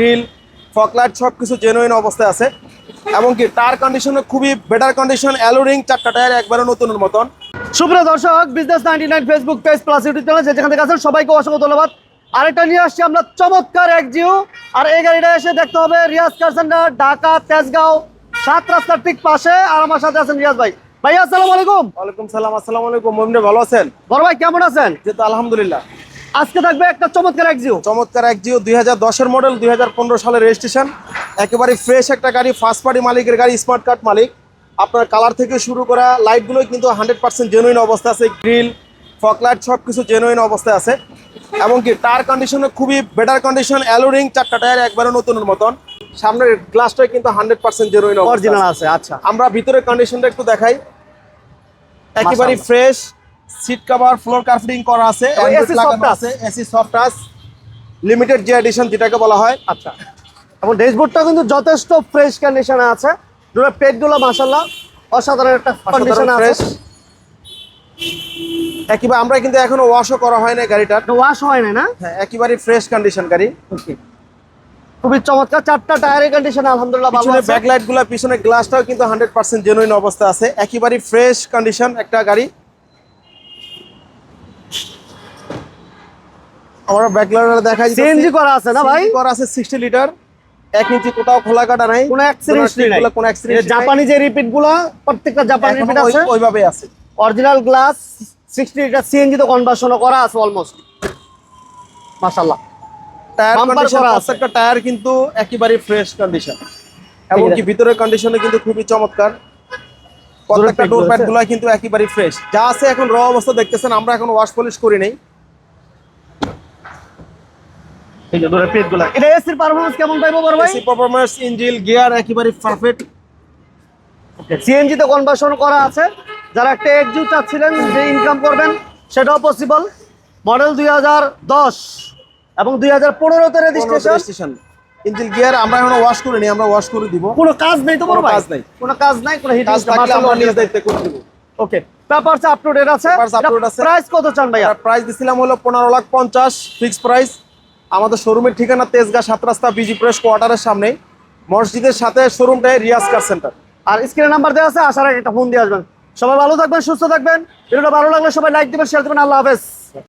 Grill fog light সব কিছু genuine অবস্থায় আছে। এবং কি টায়ার কন্ডিশনে খুবই বেটার কন্ডিশন অ্যালোরিং চারটা টায়ার একবারে নতুনের মতন। সুপ্রিয় দর্শক business ninety nine Facebook page plus YouTube channel যেখান থেকে আছেন সবাইকে অসংখ্য ধন্যবাদ। আরেকটা নিয়ে আসছি আমরা চমৎকার এক জিও আর এই গাড়িটা এসে দেখতে হবে রিয়াজ কার সেন্টার ঢাকা তেজগাঁও সাত রাস্তার ঠিক পাশে। আর আমার সাথে আছেন রিয়াজ ভাই। ভাই আসসালামু আলাইকুম। ওয়ালাইকুম সালাম আসসালামু আলাইকুম। মমিনে ভালো আছেন? বড় ভাই কেমন আছেন? যেহেতু আলহামদুলিল্লাহ। আজকে থাকবে একটা চমৎকার এক জিও। চমৎকার এক জিও দুই হাজার দশের মডেল দুই হাজার পনেরো সালের রেজিস্ট্রেশন একেবারে ফ্রেশ একটা গাড়ি ফার্স্ট পার্টি মালিকের গাড়ি স্মার্ট কার্ড মালিক। আপনার কালার থেকে শুরু করা লাইটগুলো কিন্তু হান্ড্রেড পার্সেন্ট জেনুইন অবস্থা আছে। গ্রিল ফকলাইট সব কিছু জেনুইন অবস্থায় আছে। এমনকি টায়ার কন্ডিশনে খুবই বেটার কন্ডিশন অ্যালোরিং চারটা টায়ার একবারে নতুনের মতন। সামনের গ্লাসটাই কিন্তু হান্ড্রেড পার্সেন্ট জেনুইন অরিজিনাল আছে। আচ্ছা। আমরা ভিতরের কন্ডিশনটা একটু দেখাই। একেবারে fresh seat cover floor carpeting করা আছে soft touch। আছে এসি সফট টাচ লিমিটেড যে এডিশন যেটাকে বলা হয়। আচ্ছা। এবং ড্যাশবোর্ডটা কিন্তু যথেষ্ট ফ্রেশ কন্ডিশনে আছে। দুটো পেটগুলো মাশাল্লাহ অসাধারণ একটা কন্ডিশনে আছে। একেবারে আমরা কিন্তু এখনও ওয়াশও করা হয় না গাড়িটার। ওয়াশ হয় না না? হ্যাঁ একেবারে ফ্রেশ কন্ডিশন গাড়ি। খুবই চমৎকার চারটা টায়ারের কন্ডিশন আলহামদুলিল্লাহ ভালো আছে। ব্যাকলাইটগুলা পিছনে গ্লাসটাও কিন্তু হান্ড্রেড পার্সেন্ট জেনুইন অবস্থা আছে। একেবারে ফ্রেশ কন্ডিশন একটা গাড়ি। আমরা ব্যাকলাইট দেখাই সিএনজি করা আছে না ভাই? করা আছে সিক্সটি লিটার এক ইঞ্চি কোথাও খোলা কাটা নাই। কোনো অ্যাক্সিডেন্ট নেই। কোনো অ্যাক্সিডেন্ট জাপানি যে রিপিটগুলা প্রত্যেকটা জাপানি রিপিট আছে। ওইভাবে আছে। Original glass sixty litre CNG তো কনভার্সন করা আছে অলমোস্ট মাশাল্লাহ টায়ার কন্ডিশন প্রত্যেকটা টায়ার কিন্তু একেবারে ফ্রেশ কন্ডিশন এবং। কি ভিতরের কন্ডিশনে কিন্তু খুবই চমৎকার। প্রত্যেকটা ডোর প্যাডগুলো কিন্তু একেবারে ফ্রেশ যা আছে এখন র অবস্থা দেখতেছেন আমরা এখন ওয়াশ পলিশ করি নাই। এই যে দুটো পেটগুলা এটা এসির পারফরম্যান্স কেমন পাইবো বড় ভাই? এসি পারফরম্যান্স ইঞ্জিন গিয়ার একেবারে পারফেক্ট সিএনজি তে কনভার্সন করা আছে। যারা একটা এক্সিউ চাচ্ছিলেন যে ইনকাম করবেন সেটাও পসিবল মডেল দুই হাজার দশ এবং দুই হাজার পনেরোতে রেজিস্ট্রেশন ইঞ্জিন গিয়ার আমরা এখন ওয়াশ করে নিই আমরা ওয়াশ করে দিব। কোনো কাজ নেই তো কোনো কাজ নেই। কোনো কাজ নাই কোনো হিট আমরা নিজ দায়িত্বে করে দিব। ওকে পেপারস আপলোডেড আছে। প্রাইস কত চান ভাইয়া? প্রাইস দিছিলাম হলো পনেরো লাখ পঞ্চাশ ফিক্স প্রাইস আমাদের শোরুমের ঠিকানা তেজগা সাত রাস্তা বিজি প্রেস কোয়ার্টারের সামনে মসজিদের সাথে শোরুমটাই রিয়াজ কার সেন্টার। আর স্ক্রিনে নাম্বার দেওয়া আছে, আসার আগে একটা ফোন দিয়ে আসবেন। সবাই ভালো থাকবেন, সুস্থ থাকবেন। ভিডিওটা ভালো লাগলে সবাই লাইক দেবেন শেয়ার দেবেন। আল্লাহ হাফেজ।